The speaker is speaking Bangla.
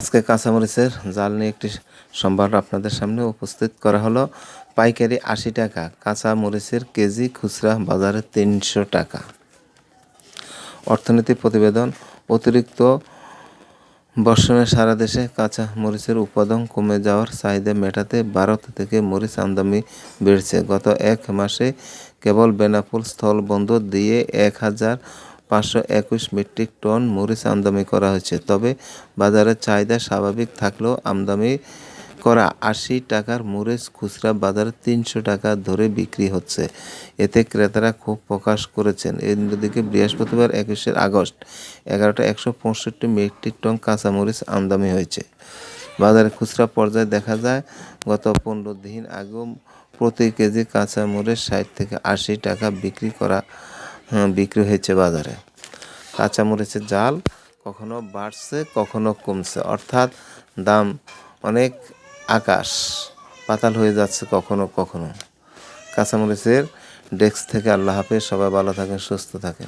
আজকে কাঁচামরিচের জাল নিয়ে একটি সম্ভার আপনাদের সামনে উপস্থিত করা হলো। পাইকারি আশি টাকা কাঁচা মরিচের কেজি খুচরা বাজারে তিনশো টাকা। অর্থনীতি প্রতিবেদন, অতিরিক্ত বর্ষণে সারা দেশে কাঁচা মরিচের উৎপাদন কমে যাওয়ার চাহিদা মেটাতে ভারত থেকে মরিচ আমদানি বেড়েছে। গত এক মাসে কেবল বেনাপোল স্থলবন্দর দিয়ে এক হাজার পাঁচশো একুশ মেট্রিক টন মরিচ আমদানি করা হয়েছে। তবে বাজারের চাহিদা স্বাভাবিক থাকলেও আমদানি করা আশি টাকার মরিচ খুচরা বাজারে তিনশো টাকা ধরে বিক্রি হচ্ছে। এতে ক্রেতারা ক্ষোভ প্রকাশ করেছেন। অন্যদিকে বৃহস্পতিবার একুশে আগস্ট এগারোটা একশো পঁয়ষট্টি মেট্রিক টন কাঁচামরিচ আমদানি হয়েছে। বাজারে খুচরা পর্যায়ে দেখা যায়, গত পনেরো দিন আগেও প্রতি কেজি কাঁচা কাঁচামরিচ ষাট থেকে আশি টাকা বিক্রি করা বিক্রি হয়েছে বাজারে। কাঁচামরিচের জাল কখনো বাড়ছে, কখনো কমছে। অর্থাৎ দাম অনেক আকাশ, পাতাল হয়ে যাচ্ছে কখনো কখনো। কাঁচামরিচের ডেস্ক থেকে আল্লাহ হাফেজ, সবাই ভালো থাকেন, সুস্থ থাকেন।